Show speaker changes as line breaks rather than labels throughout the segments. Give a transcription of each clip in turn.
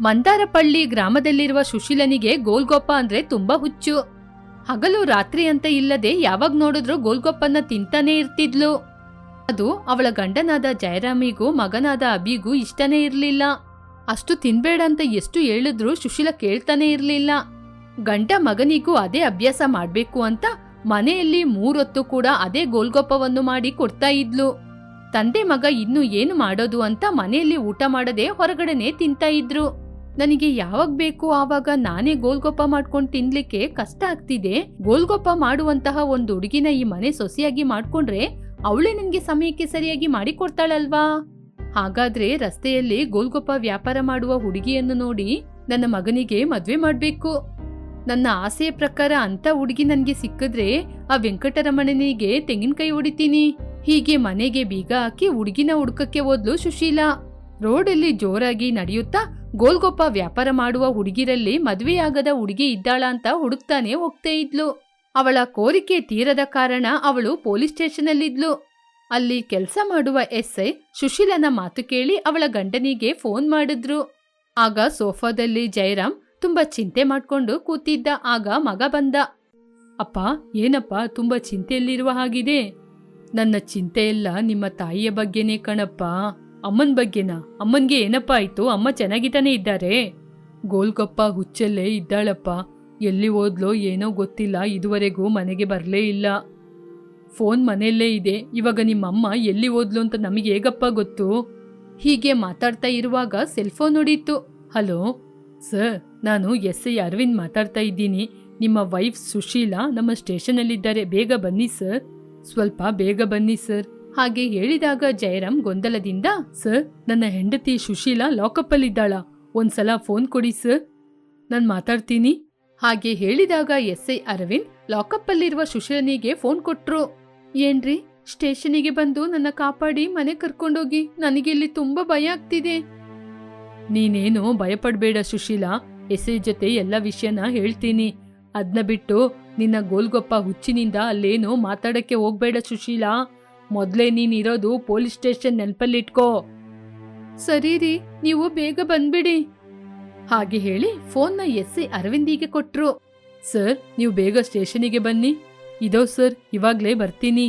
ಮಂದಾರಪಳ್ಳಿ ಗ್ರಾಮದಲ್ಲಿರುವ ಸುಶೀಲನಿಗೆ ಗೋಲ್ಗೊಪ್ಪ ಅಂದ್ರೆ ತುಂಬಾ ಹುಚ್ಚು. ಹಗಲು ರಾತ್ರಿ ಅಂತ ಇಲ್ಲದೆ ಯಾವಾಗ ನೋಡಿದ್ರು ಗೋಲ್ಗೊಪ್ಪನ್ನ ತಿಂತಾನೆ ಇರ್ತಿದ್ಲು. ಅದು ಅವಳ ಗಂಡನಾದ ಜಯರಾಮಿಗೂ ಮಗನಾದ ಅಬಿಗೂ ಇಷ್ಟನೇ ಇರಲಿಲ್ಲ. ಅಷ್ಟು ತಿನ್ಬೇಡ ಅಂತ ಎಷ್ಟು ಹೇಳಿದ್ರು ಸುಶೀಲ ಕೇಳ್ತಾನೆ ಇರಲಿಲ್ಲ. ಗಂಡ ಮಗನಿಗೂ ಅದೇ ಅಭ್ಯಾಸ ಮಾಡಬೇಕು ಅಂತ ಮನೆಯಲ್ಲಿ ಮೂರೊತ್ತು ಕೂಡ ಅದೇ ಗೋಲ್ಗೊಪ್ಪವನ್ನು ಮಾಡಿ ಕೊಡ್ತಾ ಇದ್ಲು. ತಂದೆ ಮಗ ಇನ್ನು ಏನು ಮಾಡೋದು ಅಂತ ಮನೆಯಲ್ಲಿ ಊಟ ಮಾಡದೆ ಹೊರಗಡೆನೆ ತಿಂತಾ ಇದ್ರು. ನನಗೆ ಯಾವಾಗ ಬೇಕು ಆವಾಗ ನಾನೇ ಗೋಲ್ಗೊಪ್ಪ ಮಾಡ್ಕೊಂಡು ತಿನ್ಲಿಕ್ಕೆ ಕಷ್ಟ ಆಗ್ತಿದೆ. ಗೋಲ್ಗೊಪ್ಪ ಮಾಡುವಂತಹ ಒಂದು ಹುಡುಗಿನ ಈ ಮನೆ ಸೊಸೆಯಾಗಿ ಮಾಡ್ಕೊಂಡ್ರೆ ಅವಳೇ ನನಗೆ ಸಮಯಕ್ಕೆ ಸರಿಯಾಗಿ ಮಾಡಿಕೊಡ್ತಾಳಲ್ವಾ? ಹಾಗಾದ್ರೆ ರಸ್ತೆಯಲ್ಲಿ ಗೋಲ್ಗೊಪ್ಪ ವ್ಯಾಪಾರ ಮಾಡುವ ಹುಡುಗಿಯನ್ನು ನೋಡಿ ನನ್ನ ಮಗನಿಗೆ ಮದ್ವೆ ಮಾಡಬೇಕು. ನನ್ನ ಆಸೆಯ ಪ್ರಕಾರ ಅಂತ ಹುಡುಗಿ ನನಗೆ ಸಿಕ್ಕಿದ್ರೆ ಆ ವೆಂಕಟರಮಣನಿಗೆ ತೆಂಗಿನಕಾಯಿ ಹೊಡಿತೀನಿ. ಹೀಗೆ ಮನೆಗೆ ಬೀಗ ಹಾಕಿ ಹುಡುಗಿನ ಹುಡುಕಕ್ಕೆ ಓದ್ಲು ಸುಶೀಲಾ. ರೋಡಲ್ಲಿ ಜೋರಾಗಿ ನಡೆಯುತ್ತಾ ಗೋಲ್ಗೊಪ್ಪ ವ್ಯಾಪಾರ ಮಾಡುವ ಹುಡುಗಿರಲ್ಲಿ ಮದುವೆಯಾಗದ ಹುಡುಗಿ ಇದ್ದಾಳ ಅಂತ ಹುಡುಕ್ತಾನೆ ಹೋಗ್ತೇ ಇದ್ಲು. ಅವಳ ಕೋರಿಕೆ ತೀರದ ಕಾರಣ ಅವಳು ಪೊಲೀಸ್ ಸ್ಟೇಷನಲ್ಲಿದ್ಲು. ಅಲ್ಲಿ ಕೆಲಸ ಮಾಡುವ ಎಸ್ಐ ಸುಶೀಲನ ಮಾತು ಕೇಳಿ ಅವಳ ಗಂಡನಿಗೆ ಫೋನ್ ಮಾಡಿದ್ರು. ಆಗ ಸೋಫಾದಲ್ಲಿ ಜಯರಾಮ್ ತುಂಬಾ ಚಿಂತೆ ಮಾಡ್ಕೊಂಡು ಕೂತಿದ್ದ. ಆಗ ಮಗ ಬಂದ. ಅಪ್ಪ, ಏನಪ್ಪ, ತುಂಬಾ ಚಿಂತೆಯಲ್ಲಿರುವ ಹಾಗಿದೆ? ನನ್ನ ಚಿಂತೆ ಎಲ್ಲ ನಿಮ್ಮ ತಾಯಿಯ ಬಗ್ಗೆನೇ ಕಣಪ್ಪ. ಅಮ್ಮನ ಬಗ್ಗೆನಾ? ಅಮ್ಮನಿಗೆ ಏನಪ್ಪ ಆಯ್ತು? ಅಮ್ಮ ಚೆನ್ನಾಗಿತಾನೆ ಇದ್ದಾರೆ. ಗೋಲ್ಕಪ್ಪ ಹುಚ್ಚಲ್ಲೇ ಇದ್ದಾಳಪ್ಪ. ಎಲ್ಲಿ ಹೋದ್ಲೋ ಏನೋ ಗೊತ್ತಿಲ್ಲ, ಇದುವರೆಗೂ ಮನೆಗೆ ಬರಲೇ ಇಲ್ಲ. ಫೋನ್ ಮನೆಯಲ್ಲೇ ಇದೆ. ಇವಾಗ ನಿಮ್ಮಮ್ಮ ಎಲ್ಲಿ ಹೋದ್ಲು ಅಂತ ನಮಗೆ ಹೇಗಪ್ಪ ಗೊತ್ತು? ಹೀಗೆ ಮಾತಾಡ್ತಾ ಇರುವಾಗ ಸೆಲ್ಫೋನ್ ಹೊಡೀತು. ಹಲೋ? ಸರ್, ನಾನು ಎಸ್ ಐ ಅರವಿಂದ್ ಮಾತಾಡ್ತಾ ಇದ್ದೀನಿ. ನಿಮ್ಮ ವೈಫ್ ಸುಶೀಲಾ ನಮ್ಮ ಸ್ಟೇಷನಲ್ಲಿದ್ದಾರೆ. ಬೇಗ ಬನ್ನಿ ಸರ್. ಸ್ವಲ್ಪ ಬೇಗ ಬನ್ನಿ ಸರ್. ಹಾಗೆ ಹೇಳಿದಾಗ ಜಯರಾಮ್ ಗೊಂದಲದಿಂದ, ಸರ್, ನನ್ನ ಹೆಂಡತಿ ಸುಶೀಲಾ ಲಾಕಪ್ಪಲ್ಲಿದ್ದಾಳ. ಒಂದ್ಸಲ ಫೋನ್ ಕೊಡಿ, ಸರ್. ನಾನು ಮಾತಾಡ್ತೀನಿ. ಹಾಗೆ ಹೇಳಿದಾಗ ಎಸ್ ಐ ಅರವಿಂದ್ ಲಾಕಪ್ಪಲ್ಲಿರುವ ಸುಶೀಲನಿಗೆ ಫೋನ್ ಕೊಟ್ರು. ಏನ್ರಿ, ಸ್ಟೇಷನಿಗೆ ಬಂದು ನನ್ನ ಕಾಪಾಡಿ ಮನೆ ಕರ್ಕೊಂಡೋಗಿ ನನಗೆ ಇಲ್ಲಿ ತುಂಬಾ ಭಯ ಆಗ್ತಿದೆ. ನೀನೇನು ಭಯಪಡ್ಬೇಡ ಸುಶೀಲಾ. ಎಸ್ ಐ ಜೊತೆ ಎಲ್ಲ ವಿಷಯನ ಹೇಳ್ತೀನಿ. ಅದ್ನ ಬಿಟ್ಟು ನಿನ್ನ ಗೋಲ್ಗೊಪ್ಪ ಹುಚ್ಚಿನಿಂದ ಅಲ್ಲೇನು ಮಾತಾಡಕ್ಕೆ ಹೋಗ್ಬೇಡ ಸುಶೀಲಾ. ಮೊದ್ಲೇ ನೀನಿರೋದು ಪೊಲೀಸ್ ಸ್ಟೇಷನ್ ನೆನಪಲ್ಲಿಟ್ಕೋ. ಸರಿ ರೀ, ನೀವು ಬೇಗ ಬಂದ್ಬಿಡಿ. ಹಾಗೆ ಹೇಳಿ ಫೋನ್ನ ಎಸ್ ಐ ಅರವಿಂದಿಗೆ ಕೊಟ್ರು. ಸರ್, ನೀವು ಬೇಗ ಸ್ಟೇಷನಿಗೆ ಬನ್ನಿ. ಇದೋ ಸರ್, ಇವಾಗ್ಲೇ ಬರ್ತೀನಿ.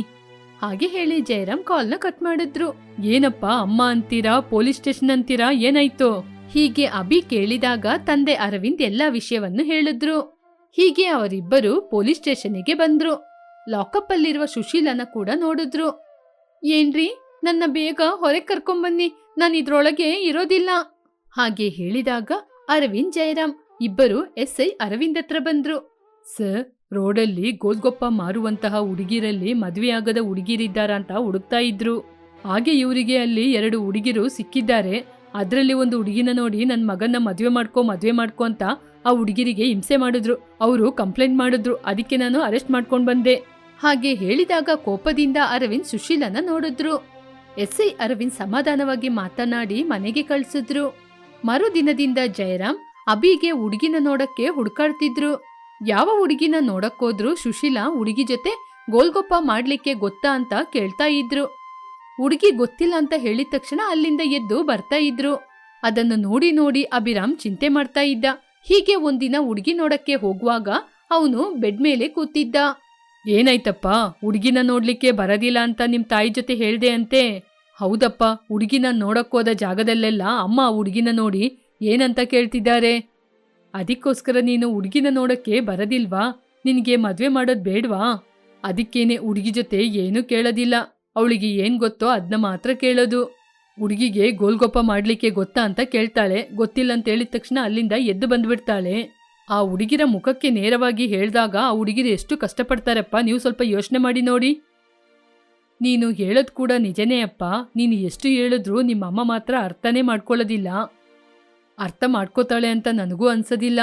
ಹಾಗೆ ಹೇಳಿ ಜಯರಾಮ್ ಕಾಲ್ನ ಕಟ್ ಮಾಡಿದ್ರು. ಏನಪ್ಪ, ಅಮ್ಮ ಅಂತೀರಾ, ಪೊಲೀಸ್ ಸ್ಟೇಷನ್ ಅಂತೀರಾ, ಏನಾಯ್ತು? ಹೀಗೆ ಅಭಿ ಕೇಳಿದಾಗ ತಂದೆ ಅರವಿಂದ್ ಎಲ್ಲಾ ವಿಷಯವನ್ನು ಹೇಳಿದ್ರು. ಹೀಗೆ ಅವರಿಬ್ಬರು ಪೊಲೀಸ್ ಸ್ಟೇಷನ್ಗೆ ಬಂದ್ರು. ಲಾಕಪ್ ಅಲ್ಲಿರುವ ಸುಶೀಲನ ಕೂಡ ನೋಡಿದ್ರು. ಏನ್ರಿ? ನನ್ನ ಬೇಗ ಹೊರಗೆ ಕರ್ಕೊಂಬನ್ನಿ ನಾನು ಇದ್ರೊಳಗೆ ಇರೋದಿಲ್ಲ. ಹಾಗೆ ಹೇಳಿದಾಗ ಅರವಿಂದ್ ಜಯರಾಮ್ ಇಬ್ಬರು ಎಸ್ ಐ ಅರವಿಂದ್ ಹತ್ರ ಬಂದ್ರು. ಸರ್, ರೋಡಲ್ಲಿ ಗೋಲ್ಗೊಪ್ಪ ಮಾರುವಂತಹ ಹುಡುಗಿರಲ್ಲಿ ಮದುವೆಯಾಗದ ಹುಡುಗಿರಿದ್ದಾರ ಅಂತ ಹುಡುಕ್ತಾ ಇದ್ರು. ಹಾಗೆ ಇವರಿಗೆ ಅಲ್ಲಿ ಎರಡು ಹುಡುಗಿರು ಸಿಕ್ಕಿದ್ದಾರೆ. ಅದರಲ್ಲಿ ಒಂದು ಹುಡುಗಿನ ನೋಡಿ ನನ್ನ ಮಗನ ಮದುವೆ ಮಾಡ್ಕೊ ಮದುವೆ ಮಾಡ್ಕೊ ಅಂತ ಆ ಹುಡುಗಿರಿಗೆ ಹಿಂಸೆ ಮಾಡಿದ್ರು. ಅವರು ಕಂಪ್ಲೇಂಟ್ ಮಾಡಿದ್ರು. ಅದಕ್ಕೆ ನಾನು ಅರೆಸ್ಟ್ ಮಾಡ್ಕೊಂಡು ಬಂದೆ. ಹಾಗೆ ಹೇಳಿದಾಗ ಕೋಪದಿಂದ ಅರವಿಂದ್ ಸುಶೀಲನ ನೋಡಿದ್ರು. ಎಸ್ ಅರವಿಂದ್ ಸಮಾಧಾನವಾಗಿ ಮಾತನಾಡಿ ಮನೆಗೆ ಕಳಿಸಿದ್ರು. ಮರುದಿನದಿಂದ ಜಯರಾಮ್ ಅಬಿಗೆ ಹುಡುಗಿನ ನೋಡಕ್ಕೆ ಹುಡುಕಾಡ್ತಿದ್ರು. ಯಾವ ಹುಡುಗಿನ ನೋಡಕ್ಕೋದ್ರು ಸುಶೀಲಾ ಹುಡುಗಿ ಜೊತೆ ಗೋಲ್ಗೊಪ್ಪ ಮಾಡ್ಲಿಕ್ಕೆ ಗೊತ್ತಾ ಅಂತ ಕೇಳ್ತಾ ಇದ್ರು. ಹುಡುಗಿ ಗೊತ್ತಿಲ್ಲ ಅಂತ ಹೇಳಿದ ತಕ್ಷಣ ಅಲ್ಲಿಂದ ಎದ್ದು ಬರ್ತಾ ಇದ್ರು. ಅದನ್ನು ನೋಡಿ ನೋಡಿ ಅಭಿರಾಮ್ ಚಿಂತೆ ಮಾಡ್ತಾ ಇದ್ದ. ಹೀಗೆ ಒಂದಿನ ಹುಡುಗಿ ನೋಡಕ್ಕೆ ಹೋಗುವಾಗ ಅವನು ಬೆಡ್ ಮೇಲೆ ಕೂತಿದ್ದ. ಏನಾಯ್ತಪ್ಪ? ಹುಡುಗಿನ ನೋಡ್ಲಿಕ್ಕೆ ಬರದಿಲ್ಲ ಅಂತ ನಿಮ್ ತಾಯಿ ಜೊತೆ ಹೇಳ್ದೆ ಅಂತೆ? ಹೌದಪ್ಪ, ಹುಡುಗಿನ ನೋಡಕ್ಕೋದ ಜಾಗದಲ್ಲೆಲ್ಲ ಅಮ್ಮ ಹುಡುಗಿನ ನೋಡಿ ಏನಂತ ಕೇಳ್ತಿದ್ದಾರೆ? ಅದಕ್ಕೋಸ್ಕರ ನೀನು ಹುಡುಗಿನ ನೋಡಕ್ಕೆ ಬರದಿಲ್ವಾ? ನಿನಗೆ ಮದುವೆ ಮಾಡೋದು ಬೇಡ್ವಾ? ಅದಕ್ಕೇನೆ ಹುಡುಗಿ ಜೊತೆ ಏನೂ ಕೇಳೋದಿಲ್ಲ. ಅವಳಿಗೆ ಏನ್ ಗೊತ್ತೋ ಅದನ್ನ ಮಾತ್ರ ಕೇಳೋದು. ಹುಡುಗಿಗೆ ಗೋಲ್ಗೊಪ್ಪ ಮಾಡ್ಲಿಕ್ಕೆ ಗೊತ್ತಾ ಅಂತ ಕೇಳ್ತಾಳೆ. ಗೊತ್ತಿಲ್ಲ ಅಂತ ಹೇಳಿದ ತಕ್ಷಣ ಅಲ್ಲಿಂದ ಎದ್ದು ಬಂದ್ಬಿಡ್ತಾಳೆ. ಆ ಹುಡುಗಿರ ಮುಖಕ್ಕೆ ನೇರವಾಗಿ ಹೇಳಿದಾಗ ಆ ಹುಡುಗಿರು ಎಷ್ಟು ಕಷ್ಟಪಡ್ತಾರಪ್ಪ, ನೀವು ಸ್ವಲ್ಪ ಯೋಚನೆ ಮಾಡಿ ನೋಡಿ. ನೀನು ಹೇಳೋದು ಕೂಡ ನಿಜನೇ ಅಪ್ಪ. ನೀನು ಎಷ್ಟು ಹೇಳಿದ್ರೂ ನಿಮ್ಮ ಅಮ್ಮ ಮಾತ್ರ ಅರ್ಥನೇ ಮಾಡ್ಕೊಳ್ಳೋದಿಲ್ಲ. ಅರ್ಥ ಮಾಡ್ಕೋತಾಳೆ ಅಂತ ನನಗೂ ಅನ್ಸೋದಿಲ್ಲ.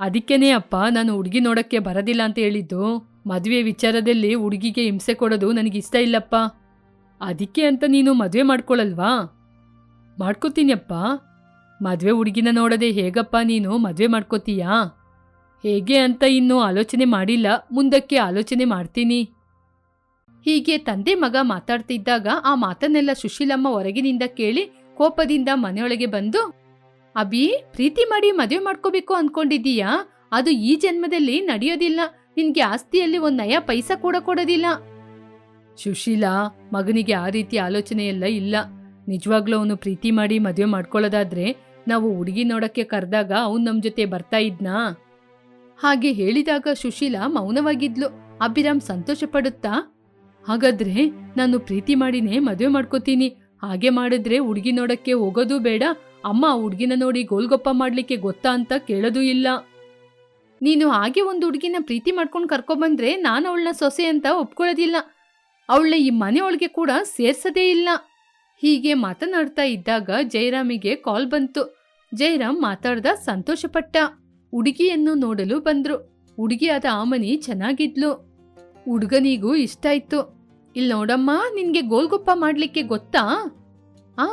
ಅದಕ್ಕೇನೆ ಅಪ್ಪ, ನಾನು ಹುಡುಗಿ ನೋಡೋಕ್ಕೆ ಬರೋದಿಲ್ಲ ಅಂತ ಹೇಳಿದ್ದು. ಮದುವೆ ವಿಚಾರದಲ್ಲಿ ಹುಡುಗಿಗೆ ಹಿಂಸೆ ಕೊಡೋದು ನನಗಿಷ್ಟ ಇಲ್ಲಪ್ಪ. ಅದಕ್ಕೆ ಅಂತ ನೀನು ಮದುವೆ ಮಾಡ್ಕೊಳಲ್ವಾ? ಮಾಡ್ಕೋತೀನಿಯಪ್ಪ ಮದುವೆ ಹುಡುಗಿನ ನೋಡದೆ ಹೇಗಪ್ಪ ನೀನು ಮದುವೆ ಮಾಡ್ಕೋತೀಯಾ? ಹೇಗೆ ಅಂತ ಇನ್ನೂ ಆಲೋಚನೆ ಮಾಡಿಲ್ಲ. ಮುಂದಕ್ಕೆ ಆಲೋಚನೆ ಮಾಡ್ತೀನಿ. ಹೀಗೆ ತಂದೆ ಮಗ ಮಾತಾಡ್ತಿದ್ದಾಗ ಆ ಮಾತನ್ನೆಲ್ಲ ಸುಶೀಲಮ್ಮ ಹೊರಗಿನಿಂದ ಕೇಳಿ ಕೋಪದಿಂದ ಮನೆಯೊಳಗೆ ಬಂದು, ಅಭಿ, ಪ್ರೀತಿ ಮಾಡಿ ಮದುವೆ ಮಾಡ್ಕೋಬೇಕು ಅನ್ಕೊಂಡಿದ್ದೀಯಾ? ಅದು ಈ ಜನ್ಮದಲ್ಲಿ ನಡೆಯೋದಿಲ್ಲ. ನಿನ್ಗೆ ಆಸ್ತಿಯಲ್ಲಿ ಒಂದು ನಯ ಪೈಸಾ ಕೂಡ ಕೊಡೋದಿಲ್ಲ. ಸುಶೀಲಾ, ಮಗನಿಗೆ ಆ ರೀತಿ ಆಲೋಚನೆ ಎಲ್ಲ ಇಲ್ಲ. ನಿಜವಾಗ್ಲೂ ಅವನು ಪ್ರೀತಿ ಮಾಡಿ ಮದುವೆ ಮಾಡ್ಕೊಳ್ಳೋದಾದ್ರೆ ನಾವು ಹುಡುಗಿ ನೋಡಕ್ಕೆ ಕರೆದಾಗ ಅವನು ನಮ್ಮ ಜೊತೆ ಬರ್ತಾ ಇದ್ನಾ? ಹಾಗೆ ಹೇಳಿದಾಗ ಸುಶೀಲಾ ಮೌನವಾಗಿದ್ಲು. ಅಭಿರಾಮ್ ಸಂತೋಷ ಪಡುತ್ತಾ ಹಾಗಾದ್ರೆ ನಾನು ಪ್ರೀತಿ ಮಾಡಿನೇ ಮದುವೆ ಮಾಡ್ಕೋತೀನಿ. ಹಾಗೆ ಮಾಡಿದ್ರೆ ಹುಡುಗಿ ನೋಡಕ್ಕೆ ಹೋಗೋದು ಬೇಡ. ಅಮ್ಮ ಹುಡುಗಿನ ನೋಡಿ ಗೋಲ್ಗೊಪ್ಪ ಮಾಡ್ಲಿಕ್ಕೆ ಗೊತ್ತಾ ಅಂತ ಕೇಳೋದೂ ಇಲ್ಲ. ನೀನು ಹಾಗೆ ಒಂದು ಹುಡುಗಿನ ಪ್ರೀತಿ ಮಾಡ್ಕೊಂಡು ಕರ್ಕೊಬಂದ್ರೆ ನಾನು ಅವಳನ್ನ ಸೊಸೆ ಅಂತ ಒಪ್ಕೊಳ್ಳೋದಿಲ್ಲ. ಅವಳನ್ನ ಈ ಮನೆಯೊಳಗೆ ಕೂಡ ಸೇರ್ಸದೇ ಇಲ್ಲ. ಹೀಗೆ ಮಾತನಾಡ್ತಾ ಇದ್ದಾಗ ಜಯರಾಮಿಗೆ ಕಾಲ್ ಬಂತು. ಜಯರಾಮ್ ಮಾತಾಡ್ದ ಸಂತೋಷಪಟ್ಟ. ಹುಡುಗಿಯನ್ನು ನೋಡಲು ಬಂದ್ರು. ಹುಡುಗಿಯಾದ ಆಮನಿ ಚೆನ್ನಾಗಿದ್ಲು. ಹುಡುಗನಿಗೂ ಇಷ್ಟ ಇತ್ತು ಇಲ್ಲಿ ನೋಡಮ್ಮ, ನಿನ್ಗೆ ಗೋಲ್ಗೊಪ್ಪ ಮಾಡ್ಲಿಕ್ಕೆ ಗೊತ್ತಾ? ಆ,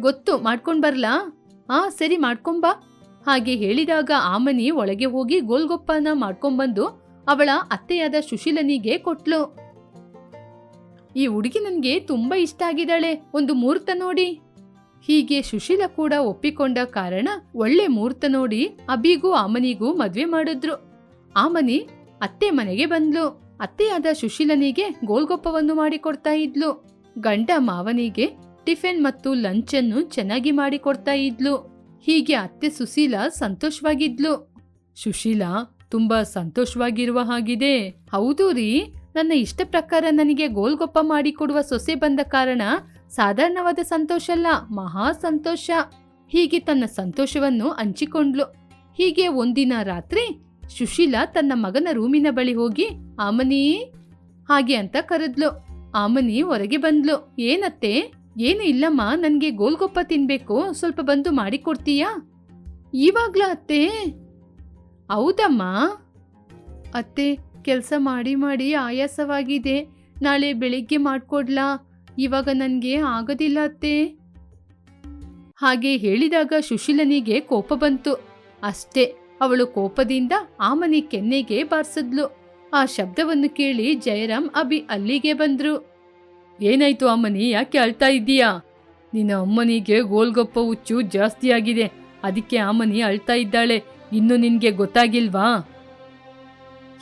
ಗೊತ್ತು, ಮಾಡ್ಕೊಂಡ್ ಬರ್ಲಾ? ಆ, ಸರಿ ಮಾಡ್ಕೊಂಬಾ ಹಾಗೆ ಹೇಳಿದಾಗ ಆಮನಿ ಒಳಗೆ ಹೋಗಿ ಗೋಲ್ಗೊಪ್ಪನ ಮಾಡ್ಕೊಂಬಂದು ಅವಳ ಅತ್ತೆಯಾದ ಸುಶೀಲನಿಗೆ ಕೊಟ್ಲು. ಈ ಹುಡುಗಿ ನನಗೆ ತುಂಬಾ ಇಷ್ಟ ಆಗಿದ್ದಾಳೆ. ಒಂದು ಮುಹೂರ್ತ ನೋಡಿ. ಹೀಗೆ ಸುಶೀಲ ಕೂಡ ಒಪ್ಪಿಕೊಂಡ ಕಾರಣ ಒಳ್ಳೆ ಮುಹೂರ್ತ ನೋಡಿ ಅಬಿಗೂ ಆಮನಿಗೂ ಮದ್ವೆ ಮಾಡಿದ್ರು. ಆಮನಿ ಅತ್ತೆ ಮನೆಗೆ ಬಂದ್ಲು. ಅತ್ತೆಯಾದ ಸುಶೀಲನಿಗೆ ಗೋಲ್ಗೊಪ್ಪವನ್ನು ಮಾಡಿಕೊಡ್ತಾ ಇದ್ಲು. ಗಂಡ ಮಾವನಿಗೆ ಟಿಫಿನ್ ಮತ್ತು ಲಂಚ್ ಅನ್ನು ಚೆನ್ನಾಗಿ ಮಾಡಿಕೊಡ್ತಾ ಇದ್ಲು. ಹೀಗೆ ಅತ್ತೆ ಸುಶೀಲ ಸಂತೋಷವಾಗಿದ್ಲು. ಸುಶೀಲಾ ತುಂಬಾ ಸಂತೋಷವಾಗಿರುವ ಹಾಗಿದೆ. ಹೌದು ರೀ, ನನ್ನ ಇಷ್ಟ ಪ್ರಕಾರ ನನಗೆ ಗೋಲ್ಗೊಪ್ಪ ಮಾಡಿಕೊಡುವ ಸೊಸೆ ಬಂದ ಕಾರಣ ಸಾಧಾರಣವಾದ ಸಂತೋಷ ಅಲ್ಲ, ಮಹಾ ಸಂತೋಷ. ಹೀಗೆ ತನ್ನ ಸಂತೋಷವನ್ನು ಹಂಚಿಕೊಂಡ್ಲು. ಹೀಗೆ ಒಂದಿನ ರಾತ್ರಿ ಸುಶೀಲಾ ತನ್ನ ಮಗನ ರೂಮಿನ ಬಳಿ ಹೋಗಿ, ಆಮನಿ! ಹಾಗೆ ಅಂತ ಕರೆದ್ಲು. ಆಮನಿ ಹೊರಗೆ ಬಂದ್ಲು. ಏನತ್ತೆ? ಏನು ಇಲ್ಲಮ್ಮ, ನನಗೆ ಗೋಲ್ಗೊಪ್ಪ ತಿನ್ಬೇಕು. ಸ್ವಲ್ಪ ಬಂದು ಮಾಡಿಕೊಡ್ತೀಯಾ? ಇವಾಗ್ಲಾ ಅತ್ತೆ? ಹೌದಮ್ಮ. ಅತ್ತೆ, ಕೆಲಸ ಮಾಡಿ ಮಾಡಿ ಆಯಾಸವಾಗಿದೆ. ನಾಳೆ ಬೆಳಿಗ್ಗೆ ಮಾಡ್ಕೊಡ್ಲಾ? ಇವಾಗ ನನಗೆ ಆಗೋದಿಲ್ಲ ಅತ್ತೆ. ಹಾಗೆ ಹೇಳಿದಾಗ ಸುಶೀಲನಿಗೆ ಕೋಪ ಬಂತು. ಅಷ್ಟೇ, ಅವಳು ಕೋಪದಿಂದ ಆಮನಿ ಕೆನ್ನೆಗೆ ಬಾರಿಸಿದ್ಲು. ಆ ಶಬ್ದವನ್ನು ಕೇಳಿ ಜಯರಾಮ್ ಅಭಿ ಅಲ್ಲಿಗೆ ಬಂದ್ರು. ಏನಾಯ್ತು ಅಮ್ಮನಿ ಯಾಕೆ ಅಳ್ತಾ ಇದ್ದೀಯಾ? ನಿನ್ನ ಅಮ್ಮನಿಗೆ ಗೋಲ್ಗೊಪ್ಪ ಹುಚ್ಚು ಜಾಸ್ತಿ ಆಗಿದೆ. ಅದಕ್ಕೆ ಅಮ್ಮನಿ ಅಳ್ತಾ ಇದ್ದಾಳೆ. ಇನ್ನು ನಿನಗೆ ಗೊತ್ತಾಗಿಲ್ವಾ?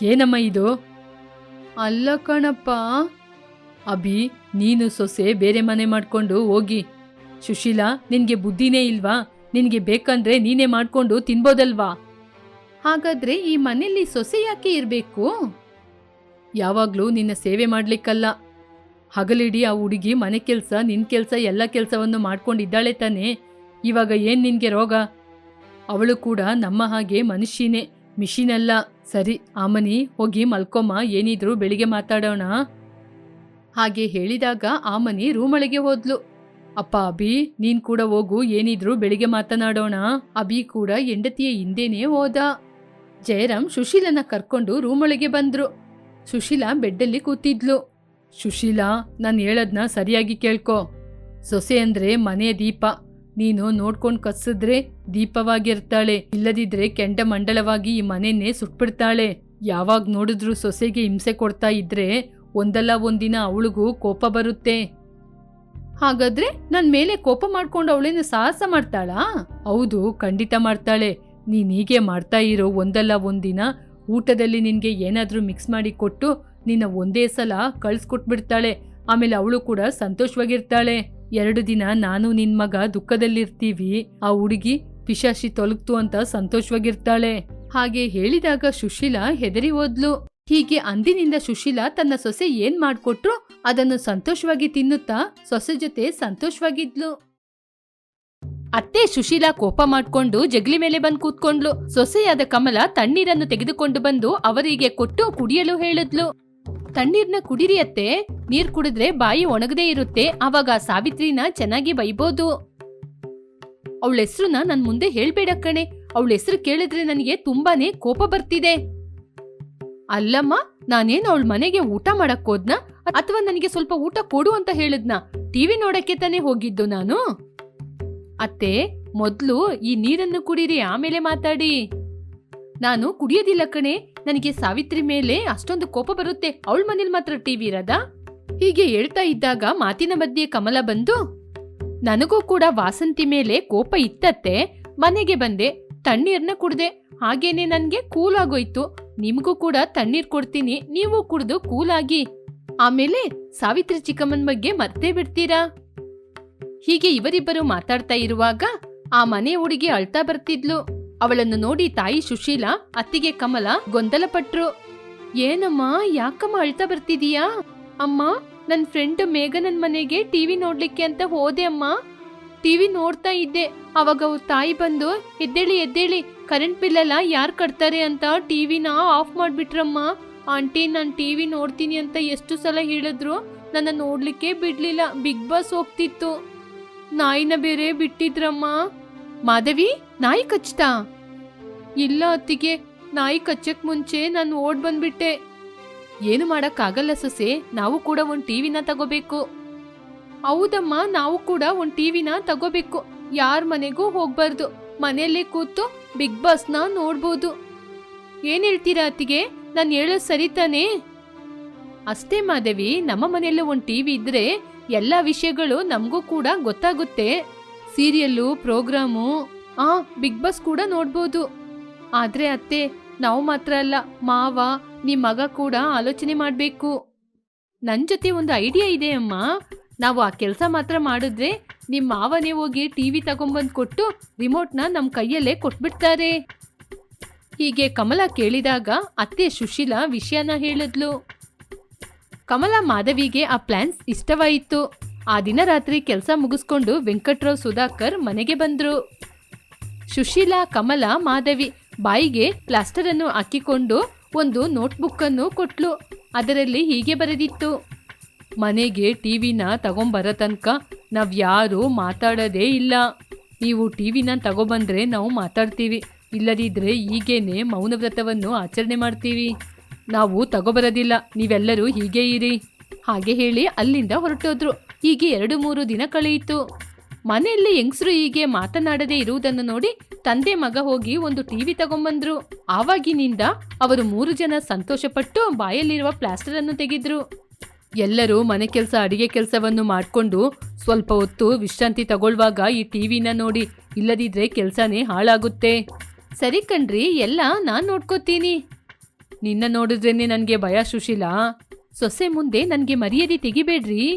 ಏನಮ್ಮ ಇದು? ಅಲ್ಲ ಕಣಪ್ಪ. ಅಭಿ, ನೀನು ಸೊಸೆ ಬೇರೆ ಮನೆ ಮಾಡ್ಕೊಂಡು ಹೋಗಿ. ಸುಶೀಲಾ, ನಿನಗೆ ಬುದ್ಧಿನೇ ಇಲ್ವಾ? ನಿನಗೆ ಬೇಕಂದ್ರೆ ನೀನೇ ಮಾಡ್ಕೊಂಡು ತಿನ್ಬೋದಲ್ವಾ? ಹಾಗಾದ್ರೆ ಈ ಮನೆಯಲ್ಲಿ ಸೊಸೆ ಯಾಕೆ ಇರಬೇಕು? ಯಾವಾಗಲೂ ನಿನ್ನ ಸೇವೆ ಮಾಡ್ಲಿಕ್ಕಲ್ಲ. ಹಗಲಿಡಿ ಆ ಹುಡುಗಿ ಮನೆ ಕೆಲಸ, ನಿನ್ ಕೆಲಸ, ಎಲ್ಲ ಕೆಲಸವನ್ನು ಮಾಡ್ಕೊಂಡಿದ್ದಾಳೆ ತಾನೆ. ಇವಾಗ ಏನ್ ನಿನಗೆ ರೋಗ? ಅವಳು ಕೂಡ ನಮ್ಮ ಹಾಗೆ ಮನುಷ್ಯನೇ, ಮಿಷಿನ್ ಅಲ್ಲ. ಸರಿ, ಆಮನಿ, ಹೋಗಿ ಮಲ್ಕೊಮ್ಮ, ಏನಿದ್ರು ಬೆಳಿಗ್ಗೆ ಮಾತಾಡೋಣ. ಹಾಗೆ ಹೇಳಿದಾಗ ಆಮನಿ ರೂಮೊಳಗೆ ಹೋದ್ಲು. ಅಪ್ಪ ಅಭಿ, ನೀನ್ ಕೂಡ ಹೋಗು, ಏನಿದ್ರು ಬೆಳಿಗ್ಗೆ ಮಾತನಾಡೋಣ. ಅಭಿ ಕೂಡ ಹೆಂಡತಿಯ ಹಿಂದೆನೇ ಹೋದ. ಜಯರಾಮ್ ಸುಶೀಲನ ಕರ್ಕೊಂಡು ರೂಮೊಳಗೆ ಬಂದ್ರು. ಸುಶೀಲಾ ಬೆಡ್ಡಲ್ಲಿ ಕೂತಿದ್ಲು. ಸುಶೀಲಾ, ನಾನು ಹೇಳದ್ನ ಸರಿಯಾಗಿ ಕೇಳ್ಕೊ. ಸೊಸೆ ಅಂದ್ರೆ ಮನೆ ದೀಪ. ನೀನು ನೋಡ್ಕೊಂಡು ಕಸಿದ್ರೆ ದೀಪವಾಗಿರ್ತಾಳೆ. ಇಲ್ಲದಿದ್ರೆ ಕೆಂಡ ಮಂಡಲವಾಗಿ ಈ ಮನೆಯನ್ನೇ ಸುಟ್ಬಿಡ್ತಾಳೆ. ಯಾವಾಗ ನೋಡಿದ್ರು ಸೊಸೆಗೆ ಹಿಂಸೆ ಕೊಡ್ತಾ ಇದ್ರೆ ಒಂದಲ್ಲ ಒಂದಿನ ಅವಳಿಗೂ ಕೋಪ ಬರುತ್ತೆ. ಹಾಗಾದ್ರೆ ನನ್ ಮೇಲೆ ಕೋಪ ಮಾಡ್ಕೊಂಡು ಅವಳೇನು ಸಾಹಸ ಮಾಡ್ತಾಳಾ? ಹೌದು, ಖಂಡಿತ ಮಾಡ್ತಾಳೆ. ನೀನ್ ಹೀಗೆ ಮಾಡ್ತಾ ಇರೋ ಒಂದಲ್ಲ ಒಂದಿನ ಊಟದಲ್ಲಿ ನಿನಗೆ ಏನಾದರೂ ಮಿಕ್ಸ್ ಮಾಡಿ ಕೊಟ್ಟು ನಿನ್ನ ಒಂದೇ ಸಲ ಕಳ್ಸ್ಕೊಟ್ಬಿಡ್ತಾಳೆ. ಆಮೇಲೆ ಅವಳು ಕೂಡ ಸಂತೋಷವಾಗಿರ್ತಾಳೆ. ಎರಡು ದಿನ ನಾನು ನಿನ್ ಮಗ ದುಃಖದಲ್ಲಿರ್ತೀವಿ. ಆ ಹುಡುಗಿ ಪಿಶಾಶಿ ತೊಲಗ್ತು ಅಂತ ಸಂತೋಷವಾಗಿರ್ತಾಳೆ. ಹಾಗೆ ಹೇಳಿದಾಗ ಸುಶೀಲಾ ಹೆದರಿ ಹೋದ್ಲು. ಹೀಗೆ ಅಂದಿನಿಂದ ಸುಶೀಲಾ ತನ್ನ ಸೊಸೆ ಏನ್ ಮಾಡ್ಕೊಟ್ರು? ಅದನ್ನು ಸಂತೋಷವಾಗಿ ತಿನ್ನುತ್ತಾ ಸೊಸೆ ಜೊತೆ ಸಂತೋಷವಾಗಿದ್ಲು. ಅತ್ತೆ ಸುಶೀಲಾ ಕೋಪ ಮಾಡ್ಕೊಂಡು ಜಗ್ಲಿ ಮೇಲೆ ಬಂದು ಕೂತ್ಕೊಂಡ್ಲು. ಸೊಸೆಯಾದ ಕಮಲ ತಣ್ಣೀರನ್ನು ತೆಗೆದುಕೊಂಡು ಬಂದು ಅವರಿಗೆ ಕೊಟ್ಟು ಕುಡಿಯಲು ಹೇಳಿದ್ಲು. ತಣ್ಣೀರ್ನ ಕುಡಿರಿ ಅತ್ತೆ, ನೀರ್ ಕುಡಿದ್ರೆ ಬಾಯಿ ಒಣಗದೇ ಇರುತ್ತೆ ಅವಾಗ ಸಾವಿತ್ರಿನ ಚೆನ್ನಾಗಿ ಬೈಬೋದು. ಅವಳ ಹೆಸ್ರನ್ನ ನನ್ ಮುಂದೆ ಹೇಳ್ಬೇಡ ಕಣೆ. ಅವಳ ಹೆಸರು ಕೇಳಿದ್ರೆ ನನಗೆ ತುಂಬಾನೇ ಕೋಪ ಬರ್ತಿದೆ. ಅಲ್ಲಮ್ಮ, ನಾನೇನು ಅವಳ ಮನೆಗೆ ಊಟ ಮಾಡಕ್ ಹೋದ್ನ? ಅಥವಾ ನನಗೆ ಸ್ವಲ್ಪ ಊಟ ಕೊಡು ಅಂತ ಹೇಳಿದ್ನ? ಟಿವಿ ನೋಡಕ್ಕೆ ತಾನೇ ಹೋಗಿದ್ದು ನಾನು? ಅತ್ತೆ, ಮೊದ್ಲು ಈ ನೀರನ್ನು ಕುಡೀರಿ, ಆಮೇಲೆ ಮಾತಾಡಿ. ನಾನು ಕುಡಿಯೋದಿಲ್ಲ ಕಣೆ. ನನಗೆ ಸಾವಿತ್ರಿ ಮೇಲೆ ಅಷ್ಟೊಂದು ಕೋಪ ಬರುತ್ತೆ. ಅವಳ ಮನೇಲಿ ಮಾತ್ರ ಟಿವಿ ಇರದ? ಹೀಗೆ ಹೇಳ್ತಾ ಇದ್ದಾಗ ಮಾತಿನ ಮಧ್ಯೆ ಕಮಲ ಬಂದು, ನನಗೂ ಕೂಡ ವಾಸಂತಿ ಮೇಲೆ ಕೋಪ ಇತ್ತತ್ತೆ. ಮನೆಗೆ ಬಂದೆ. ತಣ್ಣೀರ್ನ ಕುಡ್ದೆ. ಹಾಗೇನೆ ನನ್ಗೆ ಕೂಲ್ ಆಗೋಯ್ತು ನಿಮ್ಗೂ ಕೂಡ ತಣ್ಣೀರ್ ಕೊಡ್ತೀನಿ. ನೀವು ಕುಡ್ದು ಕೂಲ್ ಆಗಿ ಆಮೇಲೆ ಸಾವಿತ್ರಿ ಚಿಕ್ಕಮ್ಮನ್ ಬಗ್ಗೆ ಮರ್ತೇ ಬಿಡ್ತೀರಾ? ಹೀಗೆ ಇವರಿಬ್ಬರು ಮಾತಾಡ್ತಾ ಇರುವಾಗ ಆ ಮನೆ ಹುಡುಗಿ ಅಳ್ತಾ ಬರ್ತಿದ್ಲು. ಅವಳನ್ನು ನೋಡಿ ತಾಯಿ ಸುಶೀಲ, ಅತ್ತಿಗೆ ಕಮಲ ಗೊಂದಲ ಪಟ್ರು ಏನಮ್ಮ, ಯಾಕಮ್ಮ ಅಳ್ತಾ ಬರ್ತಿದೀಯಾ? ಅಮ್ಮ, ನನ್ ಫ್ರೆಂಡ್ ಮೇಘನನ್ ಮನೆಗೆ ಟಿವಿ ನೋಡ್ಲಿಕ್ಕೆ ಅಂತ ಹೋದೆ ಅಮ್ಮ. ಟಿವಿ ನೋಡ್ತಾ ಇದ್ದೆ. ಅವಾಗ ಅವ್ರ ತಾಯಿ ಬಂದು, ಎದ್ದೇಳಿ ಎದ್ದೇಳಿ ಕರೆಂಟ್ ಬಿಲ್ ಎಲ್ಲ ಯಾರು ಕಟ್ತಾರೆ ಅಂತ ಟಿವಿನ ಆಫ್ ಮಾಡ್ಬಿಟ್ರಮ್ಮ. ಆಂಟಿ, ನಾನು ಟಿವಿ ನೋಡ್ತೀನಿ ಅಂತ ಎಷ್ಟು ಸಲ ಹೇಳಿದ್ರು ನನ್ನ ನೋಡ್ಲಿಕ್ಕೆ ಬಿಡ್ಲಿಲ್ಲ. ಬಿಗ್ ಬಾಸ್ ಹೋಗ್ತಿತ್ತು. ನಾಯಿನ ಬೇರೆ ಬಿಟ್ಟಿದ್ರಮ್ಮ. ಮಾಧವಿ ನಾಯಿ ಕಚ್ತಾ? ಇಲ್ಲ ಅತ್ತಿಗೆ, ನಾಯಿ ಕಚ್ಚಕ್ ಮುಂಚೆ ನಾನು ಓಡ್ ಬಂದ್ಬಿಟ್ಟೆ. ಏನು ಮಾಡಕ್ಕಾಗಲ್ಲ ಸೊಸೆ, ನಾವು ಕೂಡ ಒಂದು ಟಿವಿನ ತಗೋಬೇಕು. ಹೌದಮ್ಮ, ನಾವು ಕೂಡ ಒಂದು ಟಿವಿನ ತಗೋಬೇಕು. ಯಾರ ಮನೆಗೂ ಹೋಗ್ಬಾರ್ದು. ಮನೆಯಲ್ಲೇ ಕೂತು ಬಿಗ್ ಬಾಸ್ನ ನೋಡ್ಬೋದು. ಏನ್ ಹೇಳ್ತೀರಾ ಅತ್ತಿಗೆ? ನಾನು ಹೇಳೋದು ಸರಿ ತಾನೇ? ಅಷ್ಟೇ ಮಾಧವಿ ನಮ್ಮ ಮನೆಯಲ್ಲೂ ಒಂದು ಟಿವಿ ಇದ್ರೆ ಎಲ್ಲ ವಿಷಯಗಳು ನಮಗೂ ಕೂಡ ಗೊತ್ತಾಗುತ್ತೆ. ಸೀರಿಯಲ್ಲು, ಪ್ರೋಗ್ರಾಮು, ಆ, ಬಿಗ್ ಬಾಸ್ ಕೂಡ ನೋಡ್ಬೋದು. ಆದ್ರೆ ಅತ್ತೆ, ನಾವು ಮಾತ್ರ ಅಲ್ಲ, ಮಾವ ನಿಮ್ಮ ಮಗ ಕೂಡ ಆಲೋಚನೆ ಮಾಡಬೇಕು. ನನ್ನ ಜೊತೆ ಒಂದು ಐಡಿಯಾ ಇದೆ ಅಮ್ಮ. ನಾವು ಆ ಕೆಲಸ ಮಾತ್ರ ಮಾಡಿದ್ರೆ ನಿಮ್ ಮಾವನೇ ಹೋಗಿ ಟಿವಿ ತಗೊಂಬಂದು ಕೊಟ್ಟು ರಿಮೋಟ್ನ ನಮ್ಮ ಕೈಯಲ್ಲೇ ಕೊಟ್ಬಿಡ್ತಾರೆ. ಹೀಗೆ ಕಮಲ ಕೇಳಿದಾಗ ಅತ್ತೆ ಸುಶೀಲಾ ವಿಷಯನ ಹೇಳಿದ್ಲು. ಕಮಲ ಮಾಧವಿಗೆ ಆ ಪ್ಲಾನ್ಸ್ ಇಷ್ಟವಾಯಿತು. ಆ ದಿನ ರಾತ್ರಿ ಕೆಲಸ ಮುಗಿಸ್ಕೊಂಡು ವೆಂಕಟ್ರಾವ್ ಸುಧಾಕರ್ ಮನೆಗೆ ಬಂದರು. ಸುಶೀಲಾ, ಕಮಲ, ಮಾಧವಿ ಬಾಯಿಗೆ ಪ್ಲಾಸ್ಟರನ್ನು ಹಾಕಿಕೊಂಡು ಒಂದು ನೋಟ್ಬುಕ್ಕನ್ನು ಕೊಟ್ಲು. ಅದರಲ್ಲಿ ಹೀಗೆ ಬರೆದಿತ್ತು. ಮನೆಗೆ ಟಿವಿನ ತಗೊಂಬರೋ ತನಕ ನಾವು ಯಾರು ಮಾತಾಡೋದೇ ಇಲ್ಲ. ನೀವು ಟಿವಿನ ತಗೊಬಂದ್ರೆ ನಾವು ಮಾತಾಡ್ತೀವಿ. ಇಲ್ಲದಿದ್ರೆ ಹೀಗೇನೆ ಮೌನ ವ್ರತವನ್ನು ಆಚರಣೆ ಮಾಡ್ತೀವಿ. ನಾವು ತಗೊಬರೋದಿಲ್ಲ. ನೀವೆಲ್ಲರೂ ಹೀಗೆ ಇರಿ. ಹಾಗೆ ಹೇಳಿ ಅಲ್ಲಿಂದ ಹೊರಟೋದ್ರು. ಹೀಗೆ ಎರಡು ಮೂರು ದಿನ ಕಳೆಯಿತು. ಮನೆಯಲ್ಲಿ ಹೆಂಗಸರು ಹೀಗೆ ಮಾತನಾಡದೇ ಇರುವುದನ್ನು ನೋಡಿ ತಂದೆ ಮಗ ಹೋಗಿ ಒಂದು ಟಿವಿ ತಗೊಂಬಂದ್ರು. ಆವಾಗಿನಿಂದ ಅವರು ಮೂರು ಜನ ಸಂತೋಷಪಟ್ಟು ಬಾಯಲ್ಲಿರುವ ಪ್ಲಾಸ್ಟರ್ ಅನ್ನು ತೆಗೆದ್ರು. ಎಲ್ಲರೂ ಮನೆ ಕೆಲಸ, ಅಡಿಗೆ ಕೆಲಸವನ್ನು ಮಾಡಿಕೊಂಡು ಸ್ವಲ್ಪ ಹೊತ್ತು ವಿಶ್ರಾಂತಿ ತಗೊಳ್ಳುವಾಗ ಈ ಟಿವಿನ ನೋಡಿ. ಇಲ್ಲದಿದ್ರೆ ಕೆಲಸನೇ ಹಾಳಾಗುತ್ತೆ. ಸರಿ ಕಣ್ರಿ, ಎಲ್ಲ ನಾನು ನೋಡ್ಕೋತೀನಿ. ನಿನ್ನ ನೋಡಿದ್ರೇನೆ ನನಗೆ ಭಯ ಸುಶೀಲಾ. ಸೊಸೆ ಮುಂದೆ ನನಗೆ ಮರ್ಯಾದೆ ತೆಗಿಬೇಡ್ರಿ.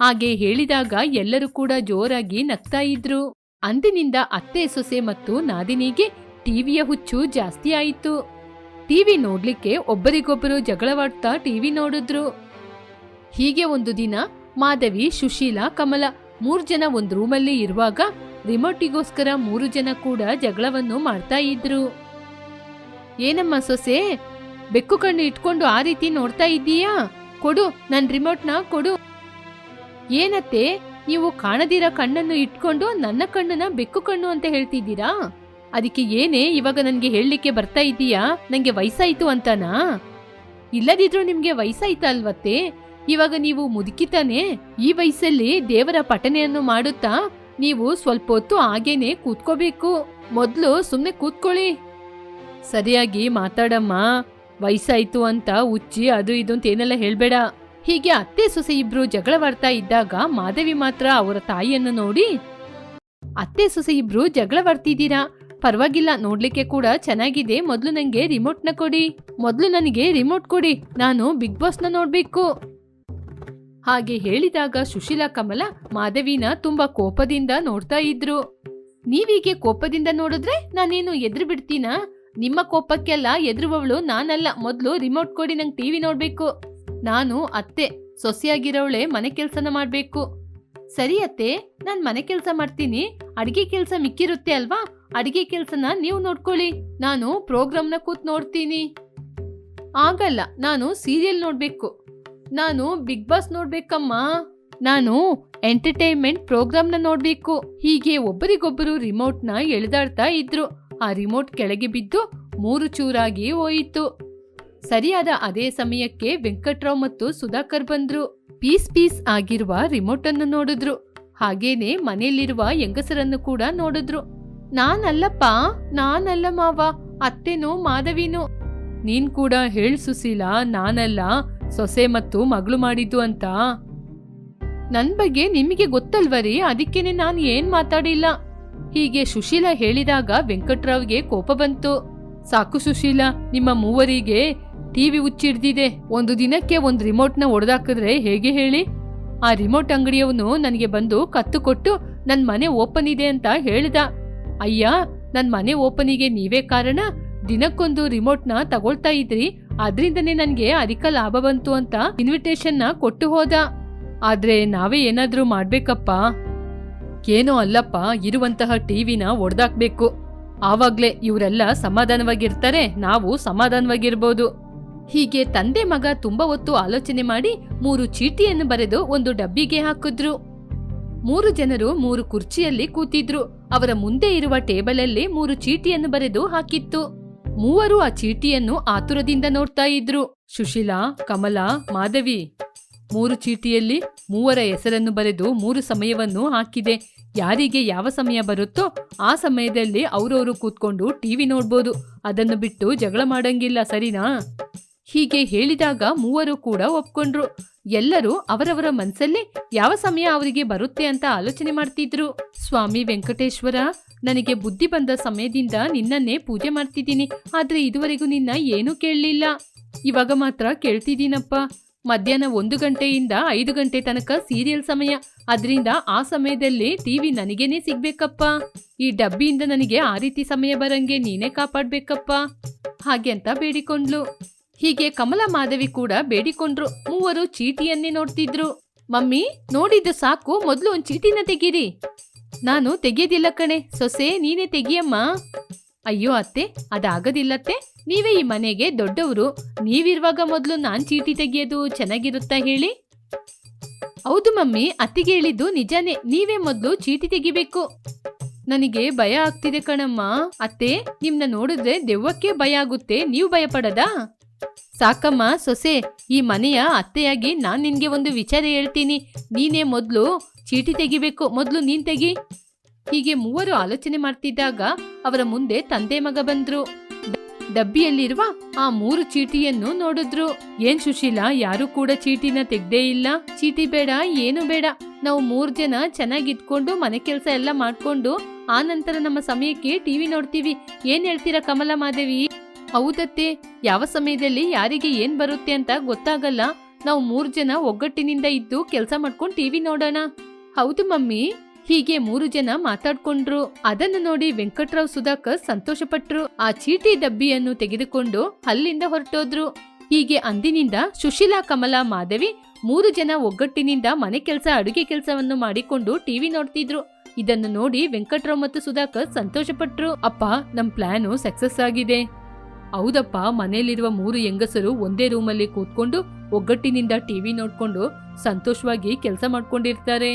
ಹಾಗೆ ಹೇಳಿದಾಗ ಎಲ್ಲರೂ ಕೂಡ ಜೋರಾಗಿ ನಗ್ತಾ ಇದ್ರು. ಅಂದಿನಿಂದ ಅತ್ತೆ, ಸೊಸೆ ಮತ್ತು ನಾದಿನಿಗೆ ಟಿವಿಯ ಹುಚ್ಚು ಜಾಸ್ತಿ ಆಯಿತು. ಟಿವಿ ನೋಡ್ಲಿಕ್ಕೆ ಒಬ್ಬರಿಗೊಬ್ಬರು ಜಗಳವಾಡ್ತಾ ಟಿವಿ ನೋಡಿದ್ರು. ಹೀಗೆ ಒಂದು ದಿನ ಮಾಧವಿ, ಸುಶೀಲ, ಕಮಲ ಮೂರು ಜನ ಒಂದು ರೂಮಲ್ಲಿ ಇರುವಾಗ ರಿಮೋಟಿಗೋಸ್ಕರ ಮೂರು ಜನ ಕೂಡ ಜಗಳವನ್ನು ಮಾಡ್ತಾ ಇದ್ರು. ಏನಮ್ಮ ಸೊಸೆ, ಬೆಕ್ಕು ಕಣ್ಣು ಇಟ್ಕೊಂಡು ಆ ರೀತಿ ನೋಡ್ತಾ ಇದ್ದೀಯಾ? ಕೊಡು ನನ್ನ ರಿಮೋಟ್ನ ಕೊಡು. ಏನತ್ತೆ, ನೀವು ಕಾಣದಿರೋ ಕಣ್ಣನ್ನು ಇಟ್ಕೊಂಡು ನನ್ನ ಕಣ್ಣನ್ನ ಬೆಕ್ಕು ಕಣ್ಣು ಅಂತ ಹೇಳ್ತಿದ್ದೀರಾ? ಅದಕ್ಕೆ ಏನೇ ಇವಾಗ ನನಗೆ ಹೇಳಲಿಕ್ಕೆ ಬರ್ತಾ ಇದ್ದೀಯಾ? ನಂಗೆ ವಯಸ್ಸಾಯ್ತು ಅಂತನಾ? ಇಲ್ಲದಿದ್ರೂ ನಿಮಗೆ ವಯಸ್ಸಾಯ್ತಾ ಅಲ್ವತ್ತೆ? ಇವಾಗ ನೀವು ಮುದುಕಿತಾನೆ, ಈ ವಯಸ್ಸಲ್ಲಿ ದೇವರ ಪಠನೆಯನ್ನು ಮಾಡುತ್ತಾ, ನೀವು ಸ್ವಲ್ಪ ಹೊತ್ತು ಹಾಗೇನೆ ಕೂತ್ಕೋಬೇಕು. ಮೊದ್ಲು ಸುಮ್ಮನೆ ಕೂತ್ಕೊಳ್ಳಿ. ಸರಿಯಾಗಿ ಮಾತಾಡಮ್ಮ. ವಯಸ್ಸಾಯ್ತು ಅಂತ ಉಚ್ಚಿ ಅದು ಇದು ಅಂತ ಏನೆಲ್ಲ ಹೇಳ್ಬೇಡ. ಹೀಗೆ ಅತ್ತೆ ಸೊಸೆ ಇಬ್ರು ಜಗಳವಾಡ್ತಾ ಇದ್ದಾಗ ಮಾಧವಿ ಮಾತ್ರ ಅವರ ತಾಯಿಯನ್ನು ನೋಡಿ, ಅತ್ತೆ ಸೊಸೆ ಇಬ್ರು ಜಗಳವಾಡ್ತಿದ್ದೀರಾ? ಪರವಾಗಿಲ್ಲ, ನೋಡ್ಲಿಕ್ಕೆ ಕೂಡ ಚೆನ್ನಾಗಿದೆ. ಮೊದ್ಲು ನಂಗೆ ರಿಮೋಟ್ನ ಕೊಡಿ. ಮೊದಲು ನನಗೆ ರಿಮೋಟ್ ಕೊಡಿ. ನಾನು ಬಿಗ್ ಬಾಸ್ನ ನೋಡ್ಬೇಕು. ಹಾಗೆ ಹೇಳಿದಾಗ ಸುಶೀಲಾ ಕಮಲ ಮಾಧವಿನ ತುಂಬಾ ಕೋಪದಿಂದ ನೋಡ್ತಾ ಇದ್ರು. ನೀವೀಗೆ ಕೋಪದಿಂದ ನೋಡಿದ್ರೆ ನಾನೇನು ಎದ್ರು ಬಿಡ್ತೀನಾ? ನಿಮ್ಮ ಕೋಪಕ್ಕೆಲ್ಲ ಎದುರುವವಳು ನಾನಲ್ಲ. ಮೊದಲು ರಿಮೋಟ್ ಕೊಡಿ ನಂಗೆ ಟಿವಿ ನೋಡ್ಬೇಕು. ನಾನು ಅತ್ತೆ, ಸೊಸೆಯಾಗಿರೋಳೆ ಮನೆ ಕೆಲಸನ ಮಾಡ್ಬೇಕು. ಸರಿ ಅತ್ತೆ, ನಾನ್ ಮನೆ ಕೆಲಸ ಮಾಡ್ತೀನಿ. ಅಡಿಗೆ ಕೆಲಸ ಮಿಕ್ಕಿರುತ್ತೆ ಅಲ್ವಾ? ಅಡಿಗೆ ಕೆಲಸನ ನೀವು ನೋಡ್ಕೊಳ್ಳಿ. ನಾನು ಪ್ರೋಗ್ರಾಮ್ನ ಕೂತ್ ನೋಡ್ತೀನಿ. ಆಗಲ್ಲ, ನಾನು ಸೀರಿಯಲ್ ನೋಡ್ಬೇಕು. ನಾನು ಬಿಗ್ ಬಾಸ್ ನೋಡ್ಬೇಕಮ್ಮ. ನಾನು ಎಂಟರ್ಟೈನ್ಮೆಂಟ್ ಪ್ರೋಗ್ರಾಮ್ನ ನೋಡ್ಬೇಕು. ಹೀಗೆ ಒಬ್ಬರಿಗೊಬ್ಬರು ರಿಮೋಟ್ನ ಎಳೆದಾಡ್ತಾ ಇದ್ರು. ಆ ರಿಮೋಟ್ ಕೆಳಗೆ ಬಿದ್ದು ಮೂರು ಚೂರಾಗಿ ಹೋಯಿತು. ಸರಿಯಾದ ಅದೇ ಸಮಯಕ್ಕೆ ವೆಂಕಟರಾವ್ ಮತ್ತು ಸುಧಾಕರ್ ಬಂದ್ರು. ಪೀಸ್ ಪೀಸ್ ಆಗಿರುವ ರಿಮೋಟ್ ಅನ್ನು ನೋಡಿದ್ರು. ಹಾಗೇನೆ ಮನೆಯಲ್ಲಿರುವ ಹೆಂಗಸರನ್ನು ಕೂಡ ನೋಡಿದ್ರು. ನಾನಲ್ಲಪ್ಪ, ನಾನಲ್ಲ ಮಾವ, ಅತ್ತೆನೋ, ಮಾಧವಿನೋ. ನೀನ್ ಕೂಡ ಹೇಳ್ ಸುಶೀಲಾ, ನಾನಲ್ಲ. ಸೊಸೆ ಮತ್ತು ಮಗಳು ಮಾಡಿದ್ದು ಅಂತ? ನನ್ ಬಗ್ಗೆ ನಿಮಗೆ ಗೊತ್ತಲ್ವರಿ? ಅದಕ್ಕೇನೆ ನಾನು ಏನ್ ಮಾತಾಡಿಲ್ಲ? ಹೀಗೆ ಸುಶೀಲ ಹೇಳಿದಾಗ ವೆಂಕಟರಾವ್ಗೆ ಕೋಪ ಬಂತು. ಸಾಕು ಸುಶೀಲ, ನಿಮ್ಮ ಮೂವರಿಗೆ ಟಿವಿ ಹುಚ್ಚಿಡ್ದಿದೆ. ಒಂದು ದಿನಕ್ಕೆ ಒಂದು ರಿಮೋಟ್ನ ಒಡೆದಾಕಿದ್ರೆ ಹೇಗೆ ಹೇಳಿ? ಆ ರಿಮೋಟ್ ಅಂಗಡಿಯವನು ನನಗೆ ಬಂದು ಕತ್ತು ಕೊಟ್ಟು ನನ್ನ ಮನೆ ಓಪನ್ ಇದೆ ಅಂತ ಹೇಳಿದ. ಅಯ್ಯ ನನ್ನ ಮನೆ ಓಪನಿಗೆ ನೀವೇ ಕಾರಣ? ದಿನಕ್ಕೊಂದು ರಿಮೋಟ್ನ ತಗೊಳ್ತಾ ಇದ್ರಿ. ಅದ್ರಿಂದನೇ ನನಗೆ ಅಧಿಕ ಲಾಭ ಬಂತು ಅಂತ ಇನ್ವಿಟೇಷನ್ನ ಕೊಟ್ಟು ಹೋದ. ಆದ್ರೆ ನಾವೇ ಏನಾದರೂ ಮಾಡ್ಬೇಕಪ್ಪ? ಏನೋ ಅಲ್ಲಪ್ಪ, ಇರುವಂತಹ ಟಿವಿನ ಒಡ್ದಾಕ್ಬೇಕು. ಆವಾಗ್ಲೇ ಇವರೆಲ್ಲ ಸಮಾಧಾನವಾಗಿರ್ತಾರೆ, ನಾವು ಸಮಾಧಾನವಾಗಿರ್ಬೋದು. ಹೀಗೆ ತಂದೆ ಮಗ ತುಂಬಾ ಹೊತ್ತು ಆಲೋಚನೆ ಮಾಡಿ ಮೂರು ಚೀಟಿಯನ್ನು ಬರೆದು ಒಂದು ಡಬ್ಬಿಗೆ ಹಾಕಿದ್ರು. ಮೂರು ಜನರು ಮೂರು ಕುರ್ಚಿಯಲ್ಲಿ ಕೂತಿದ್ರು. ಅವರ ಮುಂದೆ ಇರುವ ಟೇಬಲಲ್ಲಿ ಮೂರು ಚೀಟಿಯನ್ನು ಬರೆದು ಹಾಕಿತ್ತು. ಮೂವರು ಆ ಚೀಟಿಯನ್ನು ಆತುರದಿಂದ ನೋಡ್ತಾ ಇದ್ರು. ಸುಶೀಲಾ, ಕಮಲಾ, ಮಾಧವಿ. ಮೂರು ಚೀಟಿಯಲ್ಲಿ ಮೂವರ ಹೆಸರನ್ನು ಬರೆದು ಮೂರು ಸಮಯವನ್ನು ಹಾಕಿದೆ. ಯಾರಿಗೆ ಯಾವ ಸಮಯ ಬರುತ್ತೋ ಆ ಸಮಯದಲ್ಲಿ ಅವರವರು ಕೂತ್ಕೊಂಡು ಟಿವಿ ನೋಡ್ಬೋದು. ಅದನ್ನು ಬಿಟ್ಟು ಜಗಳ ಮಾಡಂಗಿಲ್ಲ, ಸರಿನಾ? ಹೀಗೆ ಹೇಳಿದಾಗ ಮೂವರು ಕೂಡ ಒಪ್ಕೊಂಡ್ರು. ಎಲ್ಲರೂ ಅವರವರ ಮನ್ಸಲ್ಲಿ ಯಾವ ಸಮಯ ಅವರಿಗೆ ಬರುತ್ತೆ ಅಂತ ಆಲೋಚನೆ ಮಾಡ್ತಿದ್ರು. ಸ್ವಾಮಿ ವೆಂಕಟೇಶ್ವರ, ನನಗೆ ಬುದ್ಧಿ ಬಂದ ಸಮಯದಿಂದ ನಿನ್ನನ್ನೇ ಪೂಜೆ ಮಾಡ್ತಿದ್ದೀನಿ, ಆದ್ರೆ ಇದುವರೆಗೂ ನಿನ್ನ ಏನೂ ಕೇಳಲಿಲ್ಲ. ಇವಾಗ ಮಾತ್ರ ಕೇಳ್ತಿದ್ದೀನಪ್ಪ. ಮಧ್ಯಾಹ್ನ ಒಂದು ಗಂಟೆಯಿಂದ ಐದು ಗಂಟೆ ತನಕ ಸೀರಿಯಲ್ ಸಮಯ, ಅದರಿಂದ ಆ ಸಮಯದಲ್ಲಿ ಟಿವಿ ನನಗೇನೆ ಸಿಗ್ಬೇಕಪ್ಪ. ಈ ಡಬ್ಬಿಯಿಂದ ನನಗೆ ಆ ರೀತಿ ಸಮಯ ಬರಂಗೆ ನೀನೇ ಕಾಪಾಡ್ಬೇಕಪ್ಪ. ಹಾಗೆ ಅಂತ ಬೇಡಿಕೊಂಡ್ಲು. ಹೀಗೆ ಕಮಲಾ ಮಾಧವಿ ಕೂಡ ಬೇಡಿಕೊಂಡ್ರು. ಮೂವರು ಚೀಟಿಯನ್ನೇ ನೋಡ್ತಿದ್ರು. ಮಮ್ಮಿ, ನೋಡಿದ್ದು ಸಾಕು. ಮೊದಲು ಒಂದು ಚೀಟಿನ ತೆಗೀರಿ. ನಾನು ತೆಗಿಯೋದಿಲ್ಲ ಕಣೆ. ಸೊಸೆ, ನೀನೇ ತೆಗಿಯಮ್ಮ. ಅಯ್ಯೋ ಅತ್ತೆ ಅದಾಗದಿಲ್ಲತ್ತೆ ನೀವೇ ಈ ಮನೆಗೆ ದೊಡ್ಡವರು. ನೀವಿರುವಾಗ ಮೊದಲು ನಾನು ಚೀಟಿ ತೆಗೆಯೋದು ಚೆನ್ನಾಗಿರುತ್ತಾ ಹೇಳಿ? ಹೌದು ಮಮ್ಮಿ, ಅತ್ತಿಗೆ ಹೇಳಿದ್ದು ನಿಜಾನೇ. ನೀವೇ ಮೊದಲು ಚೀಟಿ ತೆಗಿಬೇಕು. ನನಗೆ ಭಯ ಆಗ್ತಿದೆ ಕಣಮ್ಮ. ಅತ್ತೆ, ನಿಮ್ನ ನೋಡಿದ್ರೆ ದೆವ್ವಕ್ಕೆ ಭಯ ಆಗುತ್ತೆ. ನೀವು ಭಯ ಪಡದಾ ಸಾಕಮ್ಮ, ಸೊಸೆ, ಈ ಮನೆಯ ಅತ್ತೆಯಾಗಿ ನಾನ್ ನಿನ್ಗೆ ಒಂದು ವಿಚಾರ ಹೇಳ್ತೀನಿ. ನೀನೇ ಮೊದ್ಲು ಚೀಟಿ ತೆಗಿಬೇಕು. ಮೊದ್ಲು ನೀನ್ ತೆಗಿ. ಹೀಗೆ ಮೂವರು ಆಲೋಚನೆ ಮಾಡ್ತಿದ್ದಾಗ ಅವರ ಮುಂದೆ ತಂದೆ ಮಗ ಬಂದ್ರು. ಡಬ್ಬಿಯಲ್ಲಿರುವ ಆ ಮೂರು ಚೀಟಿಯನ್ನು ನೋಡಿದ್ರು. ಏನ್ ಸುಶೀಲಾ, ಯಾರು ಕೂಡ ಚೀಟಿನ ತೆಗ್ದೇ ಇಲ್ಲ. ಚೀಟಿ ಬೇಡ, ಏನು ಬೇಡ. ನಾವು ಮೂರ್ ಜನ ಚೆನ್ನಾಗಿ ಇಟ್ಕೊಂಡು ಮನೆ ಕೆಲಸ ಎಲ್ಲ ಮಾಡ್ಕೊಂಡು ಆ ನಂತರ ನಮ್ಮ ಸಮಯಕ್ಕೆ ಟಿವಿ ನೋಡ್ತೀವಿ. ಏನ್ ಹೇಳ್ತೀರಾ ಕಮಲಾ ಮಾದೇವಿ ಹೌದತ್ತೆ. ಯಾವ ಸಮಯದಲ್ಲಿ ಯಾರಿಗೆ ಏನ್ ಬರುತ್ತೆ ಅಂತ ಗೊತ್ತಾಗಲ್ಲ. ನಾವು ಮೂರ್ ಜನ ಒಗ್ಗಟ್ಟಿನಿಂದ ಇದ್ದು ಕೆಲಸ ಮಾಡ್ಕೊಂಡು ಟಿವಿ ನೋಡೋಣ. ಹೌದು ಮಮ್ಮಿ. ಹೀಗೆ ಮೂರು ಜನ ಮಾತಾಡ್ಕೊಂಡ್ರು. ಅದನ್ನು ನೋಡಿ ವೆಂಕಟ್ರಾವ್ ಸುಧಾಕರ್ ಸಂತೋಷಪಟ್ರು. ಆ ಚೀಟಿ ಡಬ್ಬಿಯನ್ನು ತೆಗೆದುಕೊಂಡು ಅಲ್ಲಿಂದ ಹೊರಟೋದ್ರು. ಹೀಗೆ ಅಂದಿನಿಂದ ಸುಶೀಲಾ, ಕಮಲಾ, ಮಾಧವಿ ಮೂರು ಜನ ಒಗ್ಗಟ್ಟಿನಿಂದ ಮನೆ ಕೆಲಸ, ಅಡುಗೆ ಕೆಲಸವನ್ನು ಮಾಡಿಕೊಂಡು ಟಿವಿ ನೋಡ್ತಿದ್ರು. ಇದನ್ನು ನೋಡಿ ವೆಂಕಟ್ರಾವ್ ಮತ್ತು ಸುಧಾಕರ್ ಸಂತೋಷಪಟ್ರು. ಅಪ್ಪ, ನಮ್ ಪ್ಲಾನು ಸಕ್ಸಸ್ ಆಗಿದೆ. ಹೌದಪ್ಪ ಮನೆಯಲ್ಲಿರುವ ಮೂರು ಹೆಂಗಸರು ಒಂದೇ ರೂಮಲ್ಲಿ ಕೂತ್ಕೊಂಡು ಒಗ್ಗಟ್ಟಿನಿಂದ ಟಿವಿ ನೋಡ್ಕೊಂಡು ಸಂತೋಷವಾಗಿ ಕೆಲಸ ಮಾಡ್ಕೊಂಡಿರ್ತಾರೆ.